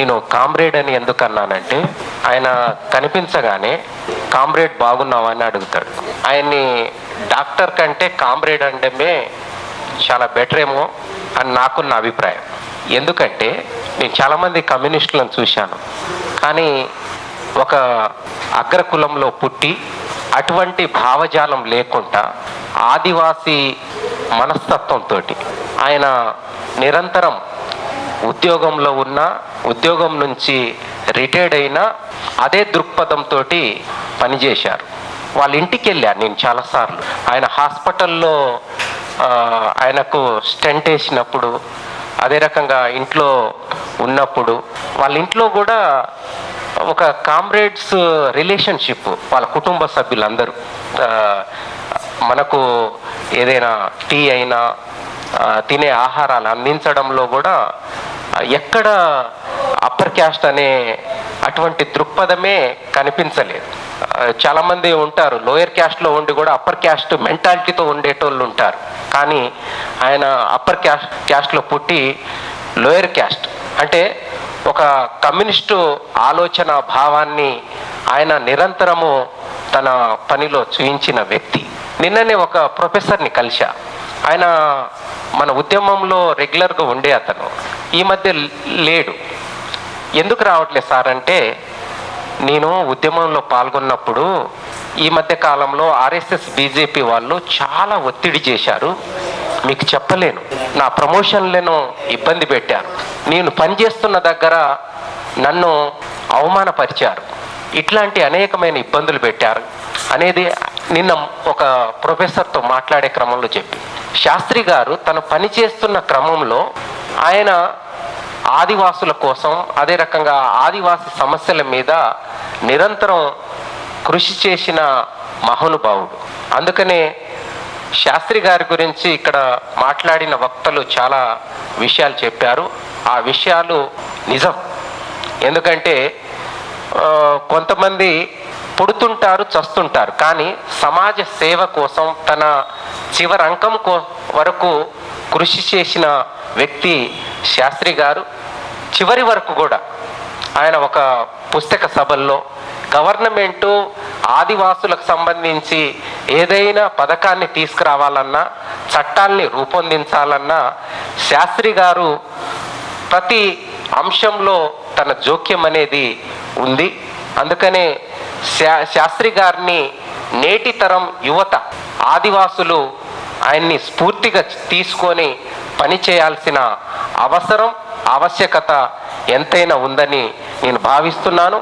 నేను కామ్రేడ్ అని ఎందుకు అన్నానంటే ఆయన కనిపించగానే కామ్రేడ్ బాగున్నావా అని అడుగుతాడు. ఆయన్ని డాక్టర్ కంటే కామ్రేడ్ అంటే చాలా బెటర్ ఏమో అని నాకున్న అభిప్రాయం. ఎందుకంటే నేను చాలామంది కమ్యూనిస్టులను చూశాను. కానీ ఒక అగ్రకులంలో పుట్టి అటువంటి భావజాలం లేకుండా ఆదివాసీ మనస్తత్వంతో ఆయన నిరంతరం ఉద్యోగంలో ఉన్న ఉద్యోగం నుంచి రిటైర్డ్ అయినా అదే దృక్పథంతో పనిచేశారు. వాళ్ళ ఇంటికి వెళ్ళాను నేను చాలాసార్లు ఆయన హాస్పిటల్లో ఆయనకు స్టెంట్ వేసినప్పుడు అదే రకంగా ఇంట్లో ఉన్నప్పుడు వాళ్ళ ఇంట్లో కూడా ఒక కామ్రేడ్స్ రిలేషన్షిప్ వాళ్ళ కుటుంబ సభ్యులందరూ. మనకు ఏదైనా టీ అయినా తినే ఆహారాలు అందించడంలో కూడా ఎక్కడ అప్పర్ క్యాస్ట్ అనే అటువంటి దృక్పథమే కనిపించలేదు. చాలామంది ఉంటారు లోయర్ క్యాస్ట్లో ఉండి కూడా అప్పర్ క్యాస్ట్ మెంటాలిటీతో ఉండేటోళ్ళు ఉంటారు. కానీ ఆయన అప్పర్ క్యాస్ట్ క్యాస్ట్లో పుట్టి లోయర్ క్యాస్ట్ అంటే ఒక కమ్యూనిస్టు ఆలోచన భావాన్ని ఆయన నిరంతరము తన పనిలో చూయించిన వ్యక్తి. నిన్ననే ఒక ప్రొఫెసర్ని కలిశా. ఆయన మన ఉద్యమంలో రెగ్యులర్గా ఉండే అతను. ఈ మధ్య లేడు. ఎందుకు రావట్లేదు సార్ అంటే నేను ఉద్యమంలో పాల్గొన్నప్పుడు ఈ మధ్య కాలంలో ఆర్ఎస్ఎస్ బీజేపీ వాళ్ళు చాలా ఒత్తిడి చేశారు. మీకు చెప్పలేను. నా ప్రమోషన్లను ఇబ్బంది పెట్టారు. నేను పనిచేస్తున్న దగ్గర నన్ను అవమానపరిచారు. ఇట్లాంటి అనేకమైన ఇబ్బందులు పెట్టారు. అనేది నిన్న ఒక ప్రొఫెసర్తో మాట్లాడే క్రమంలో చెప్పి. శాస్త్రి గారు తను పనిచేస్తున్న క్రమంలో ఆయన ఆదివాసుల కోసం అదే రకంగా ఆదివాసి సమస్యల మీద నిరంతరం కృషి చేసిన మహానుభావుడు. అందుకనే శాస్త్రి గారి గురించి ఇక్కడ మాట్లాడిన వక్తలు చాలా విషయాలు చెప్పారు. ఆ విషయాలు నిజం. ఎందుకంటే కొంతమంది పుడుతుంటారు చస్తుంటారు. కానీ సమాజ సేవ కోసం తన చివరంకం అంకం కో వరకు కృషి చేసిన వ్యక్తి శాస్త్రి గారు చివరి వరకు కూడా ఆయన ఒక పుస్తక సభల్లో గవర్నమెంటు ఆదివాసులకు సంబంధించి ఏదైనా పథకాన్ని తీసుకురావాలన్నా చట్టాల్ని రూపొందించాలన్నా శాస్త్రి గారు ప్రతి అంశంలో తన జోక్యం అనేది ఉంది. అందుకనే శా శాస్త్రి గారిని నేటి తరం యువత ఆదివాసులు ఆయన్ని స్ఫూర్తిగా తీసుకొని పని చేయాల్సిన అవసరం ఆవశ్యకత ఎంతైనా ఉందని నేను భావిస్తున్నాను.